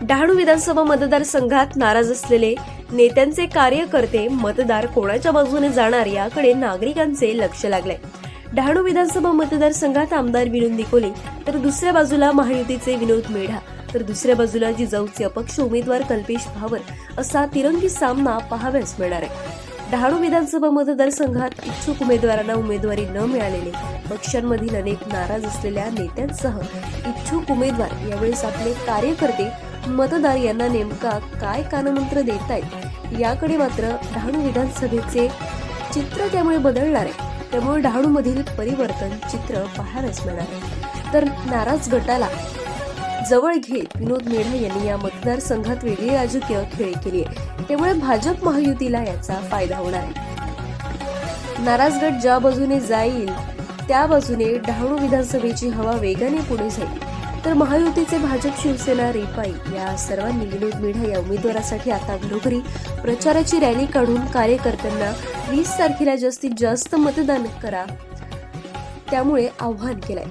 डहाणू विधानसभा मतदारसंघात नाराज असलेले नेत्यांचे कार्यकर्ते मतदार कोणाच्या बाजूने जाणार याकडे नागरिकांचे लक्ष लागले डहाणू विधानसभा मतदारसंघात आमदार विनोद निकोले तर दुसऱ्या बाजूला महायुतीचे विनोद मेढा तर दुसऱ्या बाजूला जिजाऊचे अपक्ष उमेदवार कल्पेश भावर असा तिरंगी सामना पाहाव्यास मिळणार आहे. डहाणू विधानसभा मतदारसंघात इच्छुक उमेदवारांना उमेदवारी न मिळालेले पक्षांमधील अनेक नाराज असलेल्या नेत्यांसह इच्छुक उमेदवार यावेळेस आपले कार्यकर्ते मतदार यांना नेमका काय कानमंत्र देत आहेत याकडे मात्र डहाणू विधानसभेचे चित्र त्यामुळे बदलणार आहे. त्यामुळे डहाणूमधील परिवर्तन चित्र पाहायलाच मिळणार आहे. तर नाराज गटाला जवळ घेत विनोद मेढा यांनी या मतदारसंघात वेगळी राजकीय खेळी केली. आहे त्यामुळे भाजप महायुतीला याचा फायदा होणार आहे. नाराजगड ज्या बाजूने जाईल त्या बाजूने डहाणू विधानसभेची हवा वेगाने पुढे जाईल. तर महायुतीचे भाजप शिवसेना रिपाई या सर्वांनी विनोद मेढा या उमेदवारासाठी आता घरोघरी प्रचाराची रॅली काढून कार्यकर्त्यांना वीस तारखेला जास्तीत जास्त मतदान करा त्यामुळे आव्हान केलंय.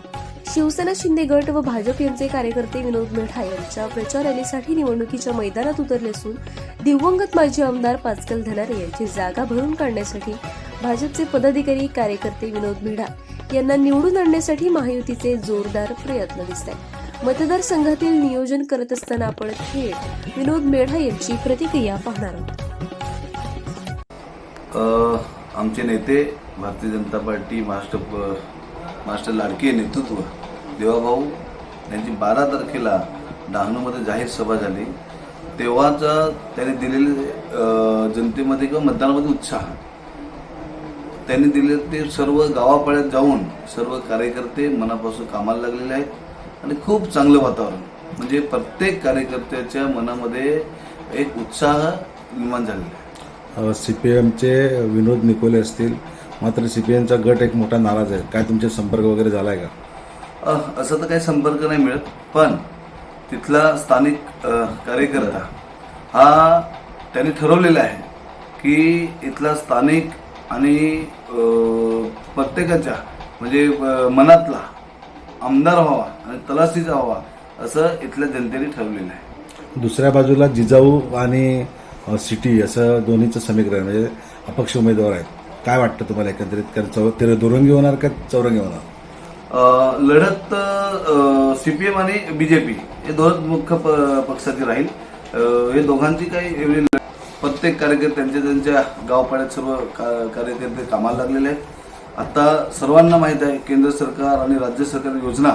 शिवसेना शिंदे गट व भाजप यांचे कार्यकर्ते विनोद मेढा यांच्या प्रचार रॅलीसाठी निवडणुकीच्या मैदानात उतरले असून दिवंगत माजी आमदार पाचकल धनारे यांची जागा भरून काढण्यासाठी भाजपचे पदाधिकारी कार्यकर्ते विनोद मेढा यांना निवडून आणण्यासाठी महायुतीचे जोरदार प्रयत्न दिसत आहेत. मतदारसंघातील नियोजन करत असताना आपण थेट विनोद मेढा यांची प्रतिक्रिया पाहणार आहोत. आमचे नेते भारतीय जनता पार्टी महाराष्ट्र मास्टर लाडके नेतृत्व. देवाभाऊ यांची बारा तारखेला डहाणूमध्ये जाहीर सभा झाली. तेव्हाच त्यांनी दिलेले जनतेमध्ये किंवा मतदानामध्ये उत्साह. त्यांनी दिले ते सर्व गावापाड्यात जाऊन सर्व कार्यकर्ते मनापासून कामाला लागलेले आहेत आणि खूप चांगलं वातावरण. म्हणजे प्रत्येक कार्यकर्त्याच्या मनामध्ये एक उत्साह निर्माण झालेला आहे. सी पी एमचे विनोद निकोले असतील मात्र सी पी एमचा गट एक मोठा नाराज आहे. काय तुमचे संपर्क वगैरे झाला आहे का असं तर काही संपर्क नाही मिळत पण तिथला स्थानिक कार्यकर्ता हा त्यांनी ठरवलेला आहे की इथला स्थानिक आणि प्रत्येकाच्या म्हणजे मनातला आमदार व्हावा आणि तलासीचा व्हावा असं इथल्या जनतेने ठरवलेलं आहे. दुसऱ्या बाजूला जिजाऊ आणि सिटी असं दोन्हीचं समीकरण आहे. म्हणजे अपक्ष उमेदवार आहेत. काय वाटतं तुम्हाला एकंदरीत? कारण चौ दुरंगी होणार का चौरंगी होणार? लढत सीपीएम आणि बीजेपी हे दोन मुख्य प- पक्षाची राहील. हे दोघांची काही एवढी प्रत्येक कार्यकर्त्यांच्या त्यांच्या गावपाड्यात सर्व का- कार्यकर्ते कामाला लागलेले आहेत. आता सर्वांना माहीत आहे केंद्र सरकार आणि राज्य सरकार योजना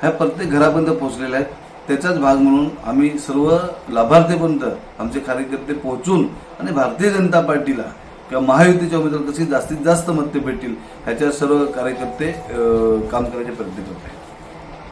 ह्या प्रत्येक घरापर्यंत पोहोचलेल्या आहेत. त्याचाच भाग म्हणून आम्ही सर्व लाभार्थीपर्यंत आमचे कार्यकर्ते पोहोचून आणि भारतीय जनता पार्टीला किंवा महायुतीच्या उमेदवार कशी जास्तीत जास्त मते भेटतील ह्याच्या सर्व कार्यकर्ते काम करायचे प्रयत्न करत आहेत